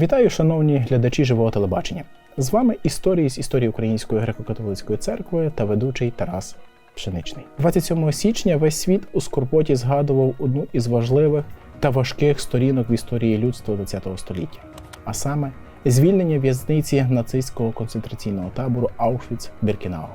Вітаю, шановні глядачі живого телебачення. З вами історії з історії Української греко-католицької церкви та ведучий Тарас Пшеничний. 27 січня весь світ у скорботі згадував одну із важливих та важких сторінок в історії людства ХХ століття, а саме звільнення в'язниці нацистського концентраційного табору Аушвіц-Біркінау.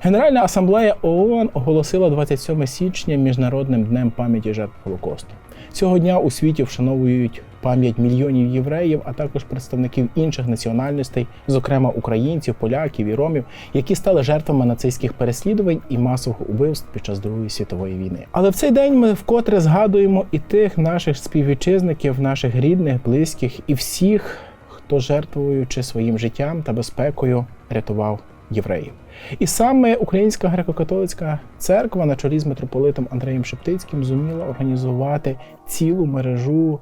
Генеральна асамблея ООН оголосила 27 січня міжнародним днем пам'яті жертв Голокосту. Цього дня у світі вшановують пам'ять мільйонів євреїв, а також представників інших національностей, зокрема українців, поляків і ромів, які стали жертвами нацистських переслідувань і масових убивств під час Другої світової війни. Але в цей день ми вкотре згадуємо і тих наших співвітчизників, наших рідних, близьких і всіх, хто жертвуючи своїм життям та безпекою рятував євреїв. І саме Українська греко-католицька церква на чолі з митрополитом Андреєм Шептицьким зуміла організувати цілу мережу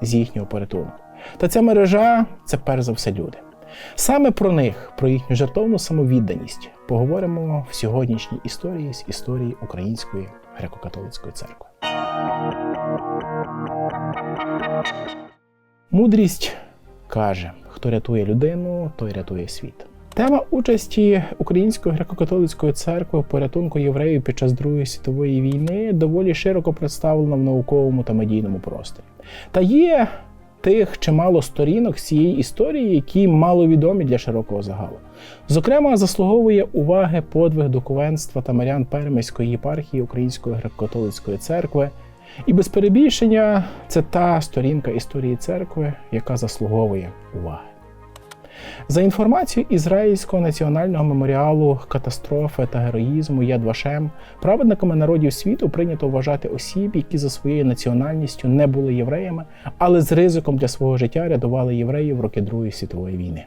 з їхнього порятунку. Та ця мережа це перш за все люди. Саме про них, про їхню жертовну самовідданість, поговоримо в сьогоднішній історії з історії Української греко-католицької церкви. Мудрість каже: хто рятує людину, той рятує світ. Тема участі Української греко-католицької церкви в порятунку євреїв під час Другої світової війни доволі широко представлена в науковому та медійному просторі. Та є тих чимало сторінок цієї історії, які маловідомі для широкого загалу. Зокрема, заслуговує уваги подвиг духовенства та марян Пермиської єпархії Української греко-католицької церкви. І без перебільшення це та сторінка історії церкви, яка заслуговує уваги. За інформацією Ізраїльського національного меморіалу катастрофи та героїзму Яд Вашем, праведниками народів світу прийнято вважати осіб, які за своєю національністю не були євреями, але з ризиком для свого життя рятували євреїв в роки Другої світової війни.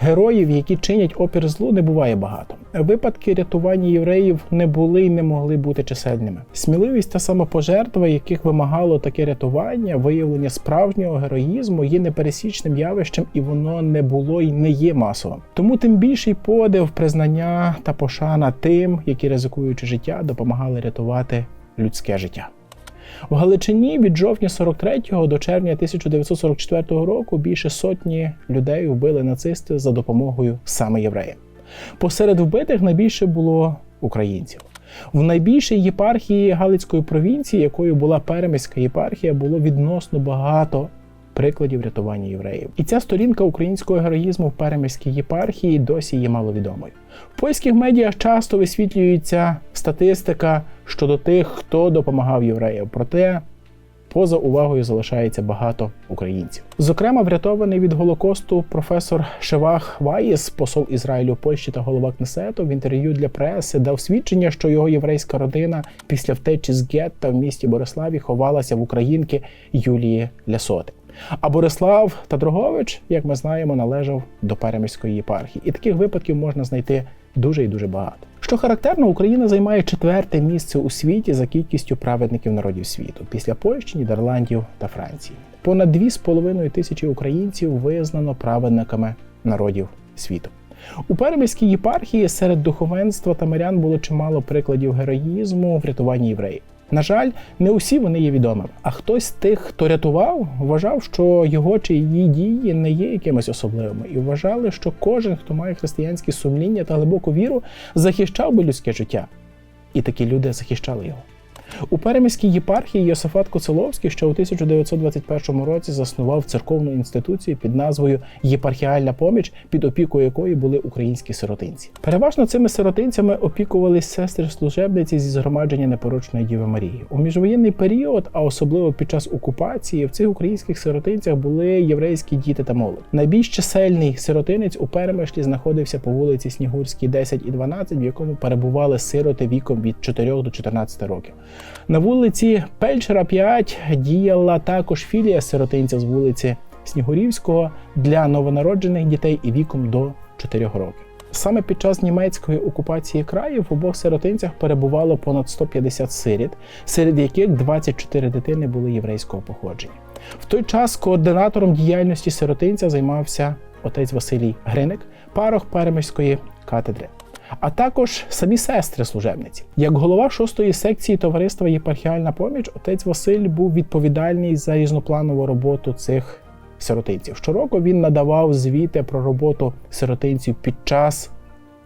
Героїв, які чинять опір злу, не буває багато. Випадки рятування євреїв не були і не могли бути чисельними. Сміливість та самопожертва, яких вимагало таке рятування, виявлення справжнього героїзму є непересічним явищем, і воно не було і не є масовим. Тому тим більший подив, признання та пошана тим, які ризикуючи життя, допомагали рятувати людське життя. В Галичині від жовтня 43 до червня 1944 року більше сотні людей вбили нацисти за допомогою саме євреїв. Посеред вбитих найбільше було українців. В найбільшій єпархії Галицької провінції, якою була Перемиська єпархія, було відносно багато прикладів рятування євреїв. І ця сторінка українського героїзму в Перемиській єпархії досі є маловідомою. В польських медіа часто висвітлюється статистика щодо тих, хто допомагав євреям. Проте поза увагою залишається багато українців. Зокрема, врятований від голокосту професор Шевах Ваїс, посол Ізраїлю Польщі та голова Кнесету, в інтерв'ю для преси дав свідчення, що його єврейська родина після втечі з гетта в місті Бориславі ховалася в українки Юлії Лясоти. А Борислав Тадрогович, як ми знаємо, належав до Переміської єпархії. І таких випадків можна знайти дуже і дуже багато. Що характерно, Україна займає четверте місце у світі за кількістю праведників народів світу після Польщі, Нідерландів та Франції. Понад 2,5 тисячі українців визнано праведниками народів світу. У Переміській єпархії серед духовенства та мирян було чимало прикладів героїзму врятування євреїв. На жаль, не усі вони є відомими. А хтось з тих, хто рятував, вважав, що його чи її дії не є якимись особливими, і вважали, що кожен, хто має християнське сумління та глибоку віру, захищав би людське життя. І такі люди захищали його. У Переміській єпархії Йосифат Коцеловський, що у 1921 році заснував церковну інституцію під назвою Єпархіальна поміч, під опікою якої були українські сиротинці. Переважно цими сиротинцями опікувались сестри служебниці зі згромадження непорочної Діви Марії. У міжвоєнний період, а особливо під час окупації, в цих українських сиротинцях були єврейські діти та молодь. Найбільш чисельний сиротинець у Перемишлі знаходився по вулиці Снігурській, 10 і 12, в якому перебували сироти віком від 4 до 14 років. На вулиці Пельчера 5 діяла також філія сиротинця з вулиці Снігурівського для новонароджених дітей і віком до 4 років. Саме під час німецької окупації краю в обох сиротинцях перебувало понад 150 сиріт, серед яких 24 дитини були єврейського походження. В той час координатором діяльності сиротинця займався отець Василій Гриник, парох Перемиської катедри а також самі сестри служебниці. Як голова шостої секції товариства Єпархіальна поміч, отець Василь був відповідальний за різнопланову роботу цих сиротинців. Щороку він надавав звіти про роботу сиротинців під час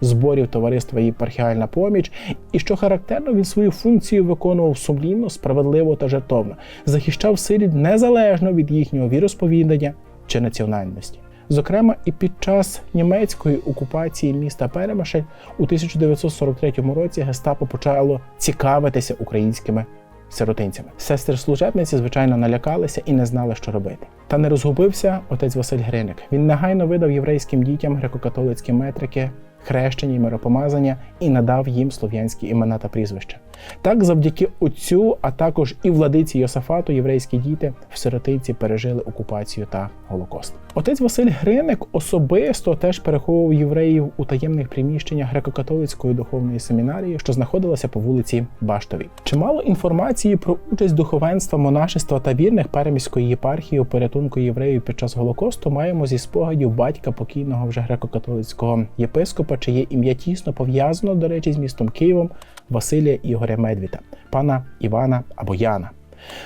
зборів товариства «Єпархіальна поміч. І що характерно, він свою функцію виконував сумлінно, справедливо та жертовно, захищав сиріт незалежно від їхнього віросповідання чи національності. Зокрема, і під час німецької окупації міста Перемишль у 1943 році гестапо почало цікавитися українськими сиротинцями. Сестри служебниці, звичайно, налякалися і не знали, що робити. Та не розгубився отець Василь Гриник. Він негайно видав єврейським дітям греко-католицькі метрики, хрещення і миропомазання і надав їм слов'янські імена та прізвища. Так, завдяки отцю, а також і владиці Йосафату, єврейські діти в сиротинці пережили окупацію та голокост. Отець Василь Гриник особисто теж переховував євреїв у таємних приміщеннях греко-католицької духовної семінарії, що знаходилася по вулиці Баштовій. Чимало інформації про участь духовенства, монашества та вірних переміської єпархії у порятунку євреїв під час голокосту маємо зі спогадів батька покійного вже греко-католицького єпископа, чиє ім'я тісно пов'язано, до речі, з містом Києвом Василія Ігоря Медвіта, пана Івана або Яна.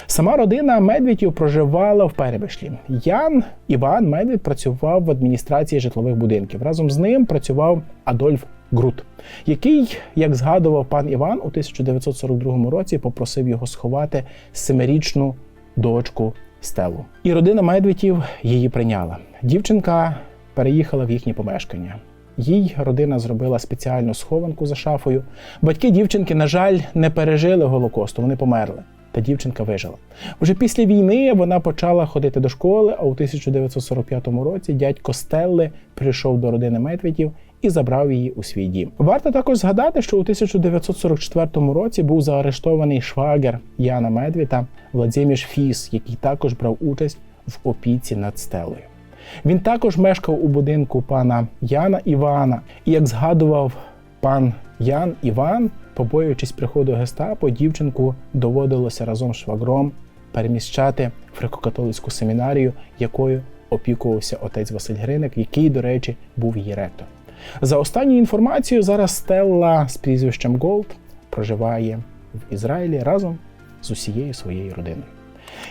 Сама родина Медвідів проживала в Перебишлі. Ян Іван Медвід працював в адміністрації житлових будинків. Разом з ним працював Адольф Грут, який, як згадував пан Іван, у 1942 році попросив його сховати семирічну дочку Стелу. І родина Медвідів її прийняла. Дівчинка переїхала в їхнє помешкання. Їй родина зробила спеціальну схованку за шафою. Батьки дівчинки, на жаль, не пережили голокосту, вони померли. Та дівчинка вижила. Уже після війни вона почала ходити до школи, а у 1945 році дядько Стелли прийшов до родини Медведів і забрав її у свій дім. Варто також згадати, що у 1944 році був заарештований швагер Яна Медвіта Владимир Фіс, який також брав участь в опіці над Стелою. Він також мешкав у будинку пана Яна Івана, і як згадував пан Ян Іван, побоюючись приходу гестапо, дівчинку доводилося разом з швагром переміщати в греко-католицьку семінарію, якою опікувався отець Василь Гриник, який, до речі, був її ректор. За останню інформацією, зараз Стелла з прізвищем Голд проживає в Ізраїлі разом з усією своєю родиною.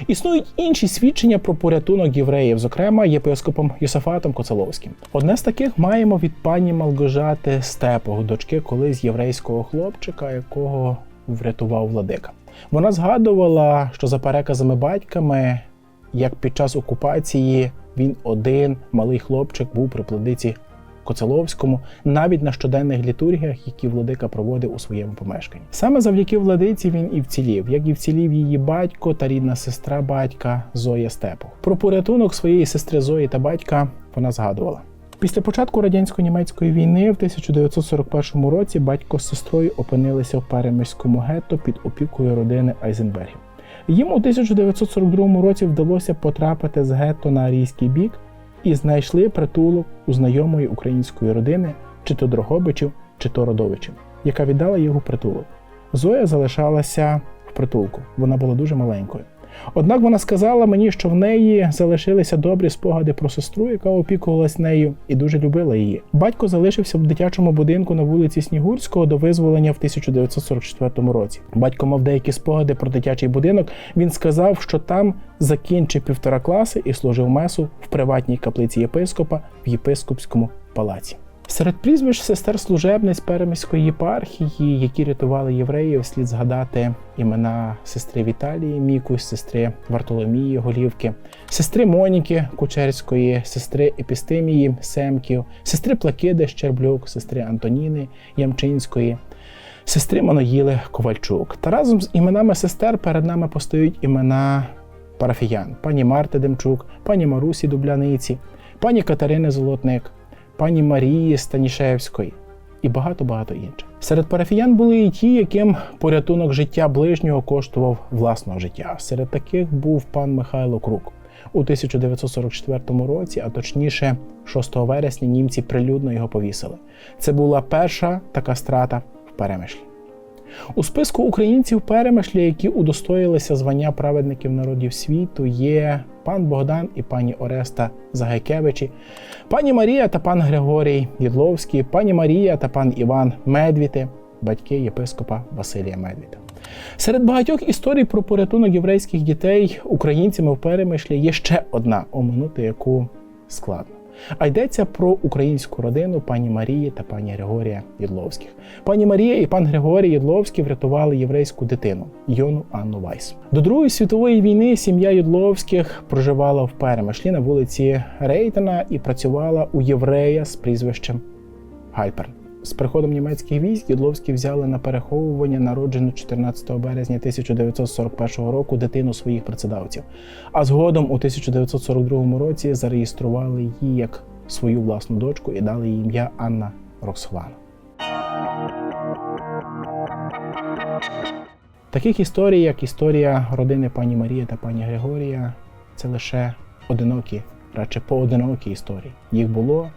Існують інші свідчення про порятунок євреїв, зокрема єпископом Йосафатом Коцеловським. Одне з таких маємо від пані Малгожати Степого, дочки колись єврейського хлопчика, якого врятував владика. Вона згадувала, що за переказами батьками, як під час окупації він один малий хлопчик був при плодиці Коцеловському, навіть на щоденних літургіях, які владика проводив у своєму помешканні. Саме завдяки владиці він і вцілів, як і вцілів її батько та рідна сестра батька Зоя Степов. Про порятунок своєї сестри Зої та батька вона згадувала. Після початку радянсько-німецької війни в 1941 році батько з сестрою опинилися в Перемирському гетто під опікою родини Айзенбергів. Їм у 1942 році вдалося потрапити з гетто на арійський бік і знайшли притулок у знайомої української родини, чи то Дрогобичів, чи то Родовичів, яка віддала його притулок. Зоя залишалася в притулку, вона була дуже маленькою. Однак вона сказала мені, що в неї залишилися добрі спогади про сестру, яка опікувалась нею і дуже любила її. Батько залишився в дитячому будинку на вулиці Снігурського до визволення в 1944 році. Батько мав деякі спогади про дитячий будинок. Він сказав, що там закінчив півтора класи і служив месу в приватній каплиці єпископа в єпископському палаці. Серед прізвищ сестер служебниць Переміської єпархії, які рятували євреїв, слід згадати імена сестри Віталії Мікусь, сестри Вартоломії Голівки, сестри Моніки Кучерської, сестри Епістимії Семків, сестри Плакиди Щерблюк, сестри Антоніни Ямчинської, сестри Моноїли Ковальчук. Та разом з іменами сестер перед нами постають імена парафіян: пані Марти Демчук, пані Марусі Дубляниці, пані Катерини Золотник пані Марії Станішевської і багато-багато інших. Серед парафіян були і ті, яким порятунок життя ближнього коштував власного життя. Серед таких був пан Михайло Крук. У 1944 році, а точніше, 6 вересня, німці прилюдно його повісили. Це була перша така страта в перемишлі. У списку українців перемишлі, які удостоїлися звання праведників народів світу, є пан Богдан і пані Ореста Загайкевичі, пані Марія та пан Григорій Єдловський, пані Марія та пан Іван Медвіти, батьки єпископа Василія Медвіта. Серед багатьох історій про порятунок єврейських дітей українцями в перемишлі є ще одна, оминути яку складно. А йдеться про українську родину пані Марії та пані Григорія Єдловських. Пані Марія і пан Григорій Єдловський врятували єврейську дитину Йону Анну Вайс. До Другої світової війни сім'я Єдловських проживала в Перемишлі на вулиці Рейтена і працювала у єврея з прізвищем Гальперн. З приходом німецьких військ Єдловські взяли на переховування народжену 14 березня 1941 року дитину своїх працедавців, а згодом у 1942 році зареєстрували її як свою власну дочку і дали їй ім'я Анна Роксолана. Таких історій, як історія родини пані Марії та пані Григорія, це лише одинокі, радше поодинокі історії. Їх було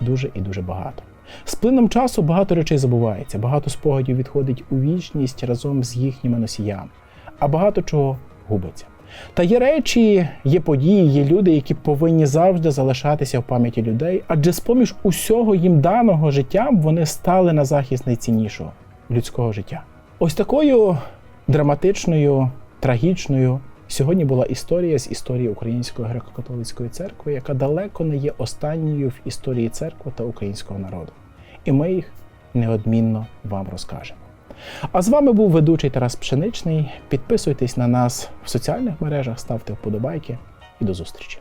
дуже і дуже багато. З плином часу багато речей забувається, багато спогадів відходить у вічність разом з їхніми носіями, а багато чого губиться. Та є речі, є події, є люди, які повинні завжди залишатися в пам'яті людей, адже з-поміж усього їм даного життям вони стали на захист найціннішого людського життя. Ось такою драматичною, трагічною сьогодні була історія з історії Української греко-католицької церкви, яка далеко не є останньою в історії церкви та українського народу. І ми їх неодмінно вам розкажемо. А з вами був ведучий Тарас Пшеничний. Підписуйтесь на нас в соціальних мережах, ставте вподобайки і до зустрічі.